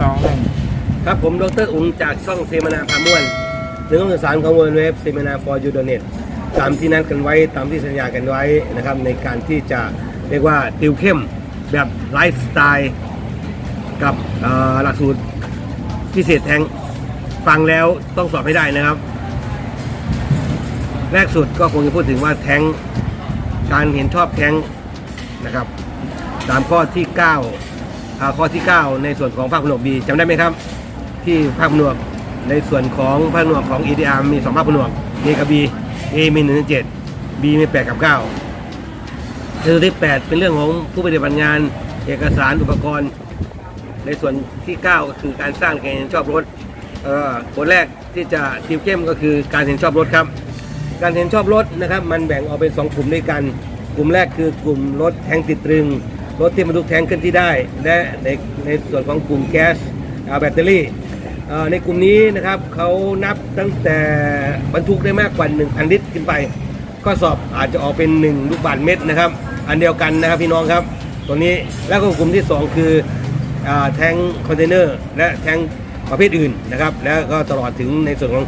สองหนึ่งครับผมดรอุ๋งจากช่องเซมานาพาม่วนหนึ่งองศาของเว็บเซมานา for you d o n e t ตามที่นัดกันไว้ตามที่สัญญากันไว้นะครับในการที่จะเรียกว่าติวเข้มแบบไลฟ์สไตล์กับหลักสูตรพิเศษแทงฟังแล้วต้องสอบให้ได้นะครับ แรกสุดก็คงจะพูดถึงว่าแทงการเห็นชอบแทงนะครับตามข้อที่9อ่า ข้อที่ 9 ในส่วนของภาคผนวกบีจำได้ไหมครับ ที่ภาคผนวกในส่วนของภาคผนวกของ EDR มี 2 ภาคผนวก A กับ B A มี1ถึง7 B มี 8 กับ9คือที่ 8 เป็นเรื่องของผู้ปฏิบัติงานเอกสารอุปกรณ์ ในส่วนที่ 9 ก็คือการสร้างการเห็นชอบรถเอ่อแรกที่จะติวเข้มก็คือการเห็นชอบรถครับ การเห็นชอบรถนะครับ มันแบ่งออกเป็น 2 กลุ่มด้วยกัน กลุ่มแรกคือกลุ่มรถแทงติดตรึง รถที่บรรทุกแทงขึ้นที่ได้ และในในส่วนของกลุ่มแก๊สอ่าแบตเตอรี่ในกลุ่มนี้นะครับเขานับตั้งแต่บรรทุกได้มากกว่า 1,000 ลิตรขึ้นไป ก็สอบอาจจะออกเป็น 1 ลูกบาศก์เมตรนะครับ อันเดียวกันนะครับพี่น้องครับตัวนี้แล้วก็กลุ่มที่ 2 คืออแทงคอนเทนเนอร์และแทงประเภทอื่นนะครับ แล้วก็ตลอดถึงในส่วนของ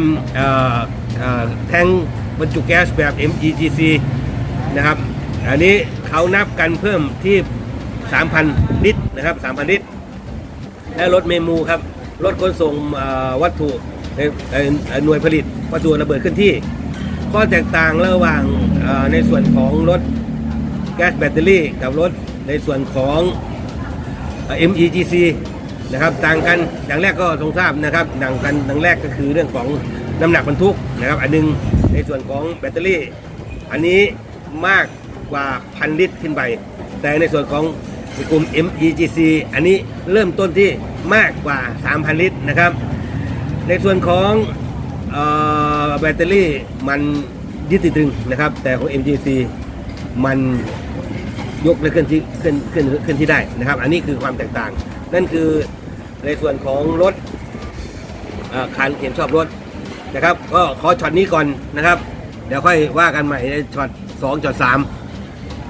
M เอ่อเอ่อแทงบรรจุแก๊สแบบ MEGC นะครับ อันนี้เขานับกันเพิ่มที่ 3,000 ลิตรนะครับ 3,000 ลิตร และรถเมมูครับ รถขนส่งวัตถุในเอ่อหน่วยผลิตวัตถุระเบิดขึ้นที่ ข้อแตกต่างระหว่างในส่วนของรถแก๊สแบตเตอรี่กับรถในส่วนของ MEGC นะครับต่างกันอย่างแรกก็ทรงทราบนะครับต่างกันอย่างแรกก็คือเรื่องของน้ำหนักบรรทุกนะครับ อันหนึงในส่วนของแบตเตอรี่ อันนี้มาก กว่าพันลิตรขึ้นไป แต่ในส่วนของกลุ่ม MEGC อันนี้เริ่มต้นที่มากกว่า 3,000 ลิตรนะครับ ในส่วนของออแบตเตอรี่มันยึดติดตึงนะครับ แต่ของ MGC มันยกและเคลื่อนที่เคลื่อนเคลื่อนเคลื่อนที่ได้นะครับ อันนี้คือความแตกต่าง นั่นคือในส่วนของรถคันเห็นชอบรถนะครับ ก็ขอช็อตนี้ก่อนนะครับ เดี๋ยวค่อยว่ากันใหม่ในช็อต2ช็อต3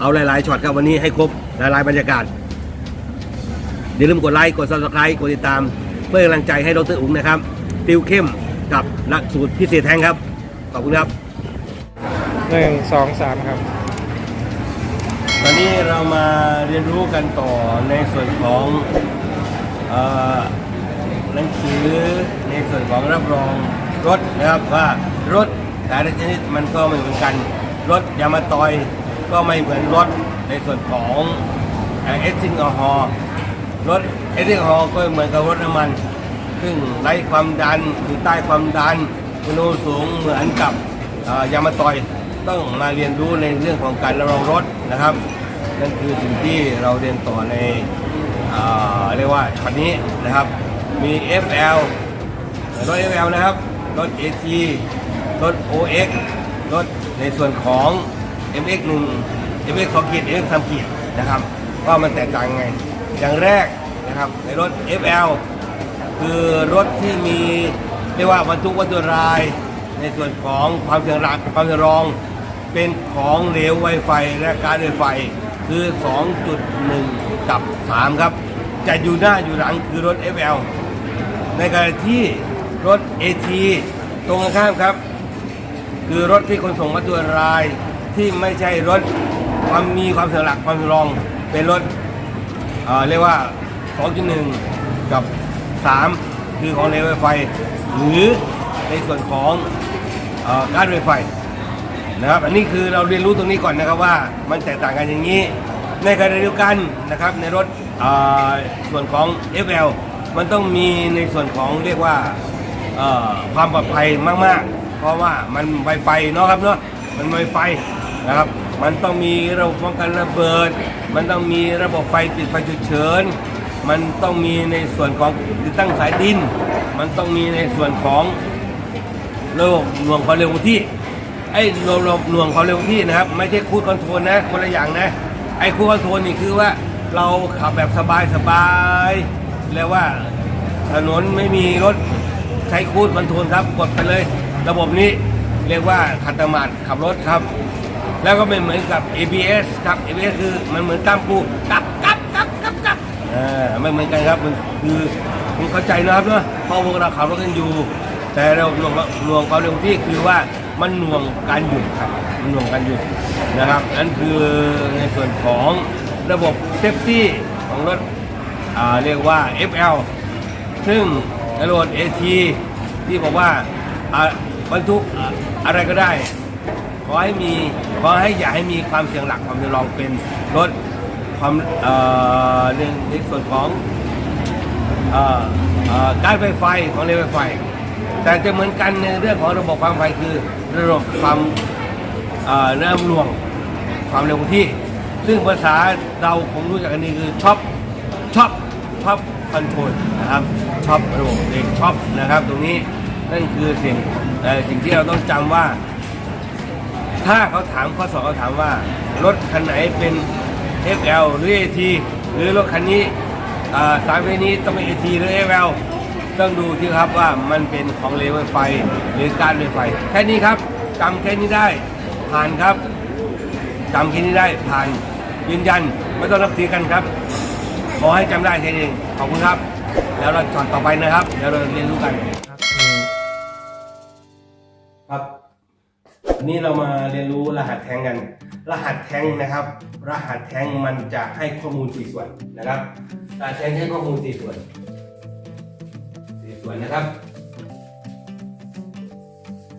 เอาหลายๆช็อตครับวันนี้ให้ครบหลายๆบรรยากาศอย่าลืมกดไลค์กด subscribe กดติดตาม เพื่อเป็นกำลังใจให้ดรอุ๋งนะครับติวเข้มกับหลักสูตรพิเศษแทงครับ ขอบคุณครับหนึ่งสองสามครับ ตอนนี้เรามาเรียนรู้กันต่อในส่วนของเอ่อหนังสือในส่วนของรับรองรถนะครับว่ารถแต่ละชนิดมันก็ไม่เหมือนกัน รถยามาตอย ก็ไม่เหมือนรถในส่วนของเอสซิงอฮอล์รถเอสซิงอฮอล์ก็เหมือนกับรถน้ำมัน ซึ่งไร้ความดันอยู่ใต้ความดันอุณหภูมิสูงเหมือนกับยามาตอยต้องมาเรียนรู้ในเรื่องของการรับรองรถนะครับ นั่นคือสิ่งที่เราเรียนต่อในเอเรียกว่าช็อตนี้นะครับ มี FL รถ FL นะครับ รถ AT รถ OX รถในส่วนของ MX1 MX 2ขีด MX 3ขีดนะครับว่ามันแตกต่างไง อย่างแรกนะครับในรถ FL คือรถที่มีเรียกว่าบรรทุกวัตถุราย ในส่วนของความเสี่ยงรักความเสี่ยงรอง เป็นของเหลวไวไฟและการไวไฟคือ 2.1 กับ 3 ครับ จะอยู่หน้าอยู่หลังคือรถ FL ในขณะที่รถ AT ตรงข้ามครับ คือรถที่ขนส่งวัตถุราย ที่ไม่ใช่รถความมีความเสียหลักความรองเป็นรถเอ่อเรียกว่า 2.1 กับ 3 คือของเลวไฟ หรือในส่วนของเอ่อการไฟไฟนะครับอันนี้คือเราเรียนรู้ตรงนี้ก่อนนะครับว่ามันแตกต่างกันอย่างนี้ ในขณะเดียวกันนะครับในรถเอ่อส่วนของ FL มันต้องมีในส่วนของเรียกว่าเอ่อความปลอดภัยมาก ๆ เพราะว่ามันไวไฟเนาะครับเนาะ มันไวไฟนะครับ มันต้องมีระบบป้องกันระเบิด มันต้องมีระบบไฟติดไฟฉุกเฉิน มันต้องมีในส่วนของติดตั้งสายดิน มันต้องมีในส่วนของระบบหน่วงความเร็วคงที่ ไอ้ระบบหน่วงความเร็วคงที่นะครับ ไม่ใช่คูดคอนโทรลนะ คนละอย่างนะ ไอ้คูดคอนโทรลนี่คือว่าเราขับแบบสบายสบายแล้วว่าถนนไม่มีรถใช้คูดคอนโทรลครับกดไปเลย ระบบนี้ เรียกว่าขัดสมาธิขับรถครับ แล้วก็เป็นเหมือนกับ ABS ครับ ABS คือมันเหมือนตามปูกับกับกับกับกับอ่าไม่เหมือนกันครับมันคือคุณเข้าใจนะครับเนาะพราะพวกเราขับรถกันอยู่ แต่เราหน่วงหน่วงความเร็วที่คือว่ามันหน่วงการหยุดครับมันหน่วงการหยุดนะครับนั่นคือในส่วนของระบบเซฟตี้ของรถอ่าเรียกว่า FL ซึ่งในรถ AT ที่บอกว่าอ่า บรรทุกอะไรก็ได้ ขอให้มีขอให้อย่าให้มีความเสี่ยงหลักความเสี่ยงรองเป็นรถความเอ่อในในส่วนของเอ่อเอ่อการไฟไฟของเรือไฟไฟแต่จะเหมือนกันในเรื่องของระบบความไฟคือระบบความเอ่อเริ่มหน่วงความเร็วคงที่ ซึ่งภาษาเราคงรู้จักกันนี้คือช็อปช็อปช็อปคอนโทรลนะครับช็อประบบเองช็อปนะครับตรงนี้ นั่นคือสิ่งสิ่งที่เราต้องจำว่า ถ้าเขาถามข้อสอบเขาถามว่า รถคันไหนเป็น FL หรือ AT หรือรถคันนี้สามประเภทนี้ต้องเป็น AT หรือ FL ต้องดูที่ครับว่ามันเป็นของเลเวลไฟหรือการเรไฟ แค่นี้ครับจำแค่นี้ได้ผ่านครับจำแค่นี้ได้ผ่านยืนยันไม่ต้องรับถือกันครับ ขอให้จำได้แค่นี้ขอบคุณครับ แล้วเราจอดต่อไปนะครับ เดี๋ยวเราเรียนรู้กัน วันนี้เรามาเรียนรู้รหัสแท้งกัน รหัสแท้งนะครับ รหัสแท้งมันจะให้ข้อมูลสี่ส่วนนะครับรหัสแท้งให้ข้อมูลสี่ส่วนสี่ส่วนนะครับ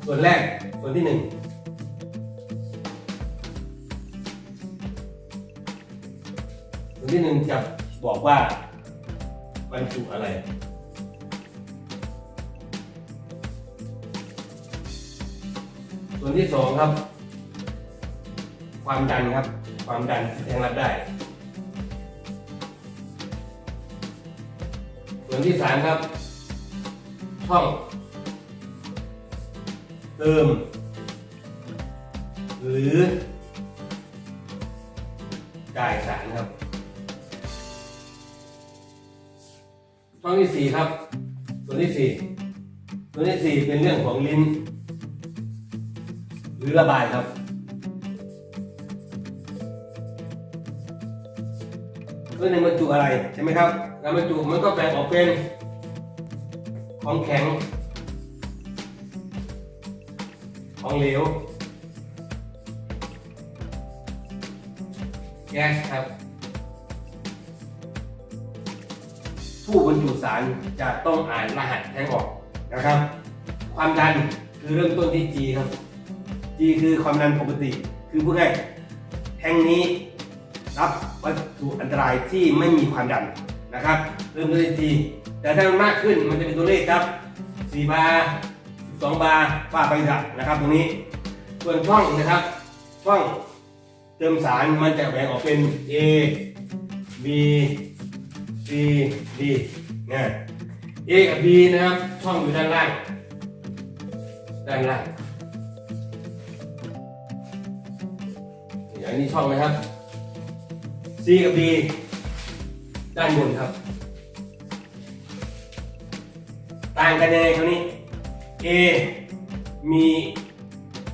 ส่วนแรกส่วนที่หนึ่งส่วนที่หนึ่งจะบอกว่าบรรจุอะไร ส่วนที่สองครับ ความดันครับ ความดันที่แทงรับได้ ส่วนที่สามครับ ช่อง เติม หรือจ่ายสารครับ ช่องที่สี่ครับ ส่วนที่สี่ส่วนที่สี่เป็นเรื่องของลิ้น รือระบายครับเพื่อในบรรจุอะไรใช่ไหมครับ การบรรจุมันก็แบ่งออกเป็นของแข็ง ของเหลว แก๊สครับ ผู้บรรจุสารจะต้องอ่านรหัสแท้งออกนะครับ ความดันคือเริ่มต้นที่ G ครับ G คือความดันปกติ คือพูดง่ายแท่งนี้รับวัตถุอันตรายที่ไม่มีความดันนะครับ เริ่มต้นที่ G แต่ถ้ามันมากขึ้นมันจะเป็นตัวเลขครับ 4 บาร์12 บาร์ว่าไปดับนะครับตรงนี้ ส่วนช่องนะครับ ช่องเติมสารมันจะแบ่งออกเป็น A B C D นะ A กับ B นะครับ ช่องอยู่ด้านล่าง ด้านล่าง อย่างนี้ช่องนะครับ C กับ D ด้านบนครับ ต่างกันยังไงคราวนี้ A มี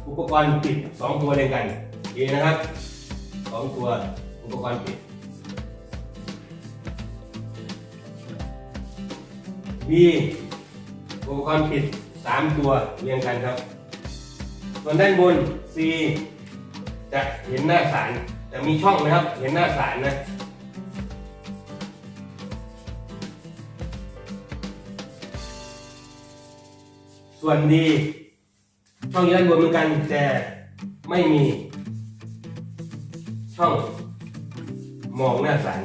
อุปกรณ์ปิด 2 ตัวเรียงกัน A นะครับสองตัวอุปกรณ์ปิด B อุปกรณ์ปิด 3 ตัวเรียงกันครับ ส่วนด้านบน C จะเห็นหน้าสารจะมีช่องนะครับ เห็นหน้าสารนะส่วนดี ช่องอยู่ด้านบนเหมือนกันแต่ไม่มี ช่องมองหน้าสาร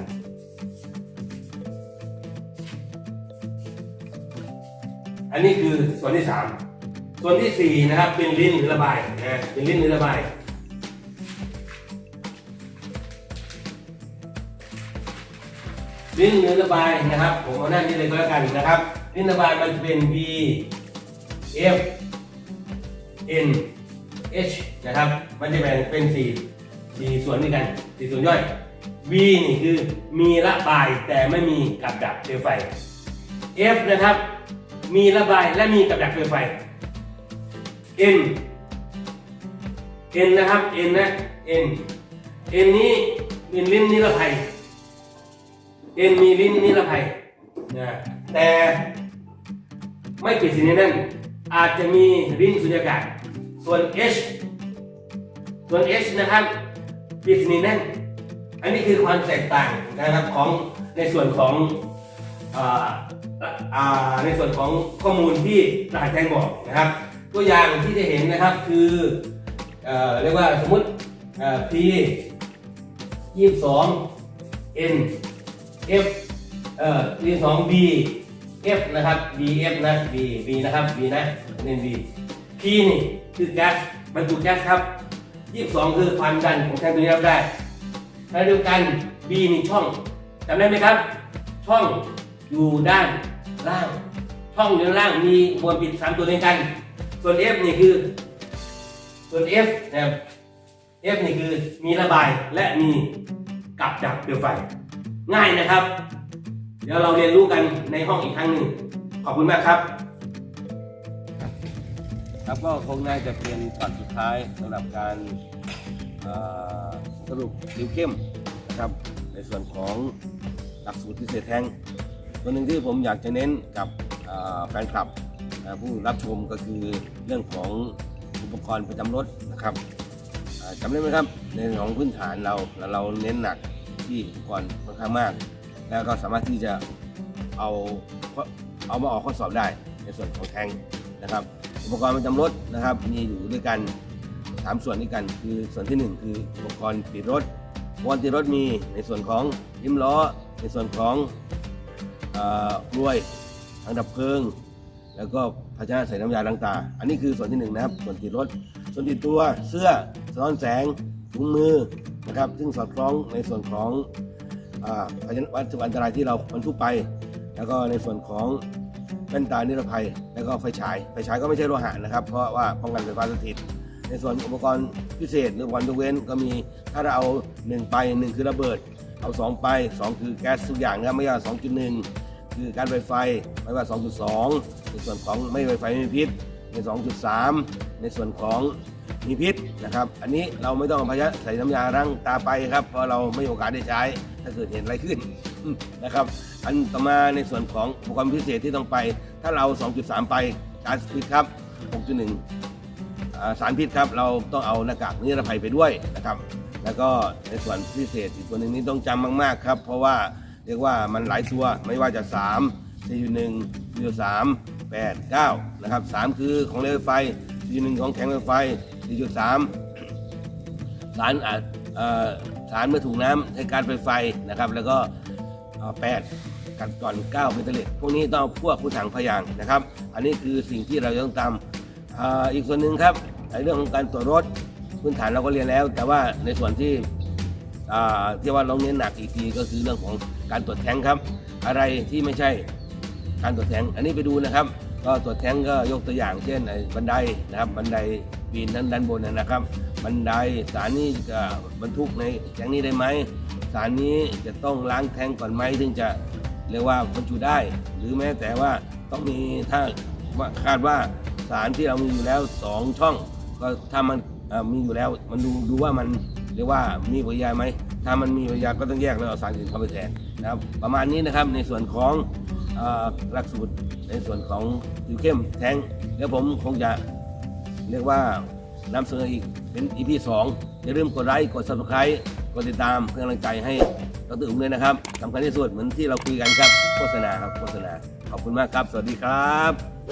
อันนี้คือส่วนที่สามส่วนที่สี่นะครับ เป็นลิ้นหรือระบายนะเป็นลิ้นหรือระบาย ลิ้นหรือระบายนะครับ ผมเอาหน้านี้เลยก็แล้วกันนะครับลิ้นระบายมันจะเป็น B F N H นะครับ มันจะแบ่งเป็นสี่สี่ส่วนด้วยกันสี่ส่วนย่อย B นี่คือมีระบายแต่ไม่มีกับดักเปลวไฟ F นะครับ มีระบายและมีกับดักเปลวไฟ N N นะครับ N นะ N N นี้เป็นลิ้นนิรภัย N มีลิ้นนิรภัยนะแต่ไม่ปิดสนิทแน่นอาจจะมีลิ้นสุญญากาศ ส่วน H ส่วน H นะครับปิดสนิทแน่นอันนี้คือความแตกต่างนะครับของในส่วนของออในส่วนของข้อมูลที่รหัสแทงบอกนะครับ ตัวอย่างที่จะเห็นนะครับคือเอเรียกว่าสมมติ P ยี่สิบสอง N F เอ่อยี่สิบสอง B F นะครับ B F นะ B B นะครับ B นะเน้น B P นี่คือแก๊สบรรจุแก๊สครับยี่สิบสองคือความดันของแทงตัวนี้รับได้ขณะเดียวกัน B มีช่องจำได้ไหมครับ ช่องอยู่ด้านล่าง ช่องอยู่ด้านล่างมีมวลปิดสามตัวด้วยกัน ส่วน F นี่คือ ส่วน F นะครับ F นี่คือมีระบายและมีกับดักเปลวไฟ ง่ายนะครับ เดี๋ยวเราเรียนรู้กันในห้องอีกครั้งหนึ่งขอบคุณมากครับ ครับก็คงน่าจะเป็นตอนสุดท้ายสำหรับการสรุปติวเข้มนะครับในส่วนของหลักสูตรพิเศษแทงตัวหนึ่งที่ผมอยากจะเน้นกับแฟนคลับผู้รับชมก็คือเรื่องของอุปกรณ์ประจำรถนะครับจำได้ไหมครับในของพื้นฐานเราเราเน้นหนัก ที่อุปกรณ์ค่อนข้างมาก แล้วก็สามารถที่จะเอาเอามาออกข้อสอบได้ในส่วนของแทงนะครับ อุปกรณ์ประจำรถนะครับ มีอยู่ด้วยกันสามส่วนด้วยกัน คือส่วนที่หนึ่งคืออุปกรณ์ติดรถอุปกรณ์ติดรถมีในส่วนของริมล้อ ในส่วนของเอ่อกลวยถังดับเพลิง แล้วก็ภาชนะใส่น้ำยาล้างตา อันนี้คือส่วนที่หนึ่งนะครับส่วนติดรถ ส่วนติดตัวเสื้อสะท้อนแสงถุงมือ นะครับ ซึ่งสอดคล้องในส่วนของอ่าภาชนะวัตถุอันตรายที่เราบรรทุกไป แล้วก็ในส่วนของแว่นตานิรภัย แล้วก็ไฟฉาย ไฟฉายก็ไม่ใช่โลหะนะครับ เพราะว่าป้องกันไฟฟ้าสถิต ในส่วนอุปกรณ์พิเศษหรืออุปกรณ์ยกเว้นก็มีถ้าเราเอา 1 ไป 1 คือระเบิด เอา 2 ไป 2 คือแก๊สทุกอย่างนะครับไม่ว่า2.1 คือการไฟไฟไม่ว่า 2.2 ในส่วนของไม่ไฟไฟไม่มีพิษใน 2.3 ในส่วนของ มีพิษนะครับ อันนี้เราไม่ต้องเอาพยะใส่น้ำยาล้างตาไปครับ เพราะเราไม่มีโอกาสได้ใช้ ถ้าเกิดเหตุอะไรขึ้นนะครับ อันต่อมาในส่วนของอุปกรณ์พิเศษที่ต้องไป ถ้าเรา 2.3 ไปกาซพิษครับ 6.1อ่าสารพิษครับ เราต้องเอาหน้ากากนิรภัยไปด้วยนะครับ แล้วก็ในส่วนพิเศษอีกตัวหนึ่งนี้ต้องจำมาก ๆ ครับ เพราะว่าเรียกว่ามันหลายตัวไม่ว่าจะ3 4.1 4.3 8 9นะครับ3คือของเหลวไฟ 4.1 ของแข็งเหลวไฟ 4.3 สารอาจสารเมื่อถูกน้ำให้การไฟไฟนะครับ แล้วก็เอ่อแปดกันก่อนเก้าเป็นเทเลตพวกนี้ต้องพวกผู้ถังพยางนะครับ อันนี้คือสิ่งที่เราต้องทำอ,อีกส่วนหนึ่งครับในเรื่องของการตรวจรถพื้นฐานเราก็เรียนแล้ว แต่ว่าในส่วนที่ที่ว่าเราเน้นหนักอีกทีก็คือเรื่องของการตรวจแท้งครับ อะไรที่ไม่ใช่การตรวจแทงอันนี้ไปดูนะครับ ก็ตรวจแท้งก็ยกตัวอย่างเช่นไอ้บันไดนะครับบันไดปีนด้านด้านบนนะครับ บันไดสารนี้จะบรรทุกในแท้งนี้ได้ไหมสารนี้จะต้องล้างแท้งก่อนไหมถึงจะเรียกว่าบรรจุได้ หรือแม้แต่ว่าต้องมีถ้าคาดว่าสารที่เรามีอยู่แล้วสองช่อง ก็ถ้ามันมีอยู่แล้วมันดูดูว่ามันเรียกว่ามีปริยาไหมถ้ามันมีปริยาก็ต้องแยกแล้วเอาสารอื่นเข้าไปแทนนะครับประมาณนี้นะครับในส่วนของ หลักสูตรในส่วนของติวเข้มแทงแล้วผมคงจะเรียกว่านำเสนออีกเป็นอีพีสองอย่าลืมกดไลค์กดซับสไคร b ์กดติดตามเพื่อกำลังใจให้ดรอุ้มด้วยนะครับสำคัญที่สุดเหมือนที่เราคุยกันครับโฆษณาครับโฆษณาขอบคุณมากครับ สวัสดีครับ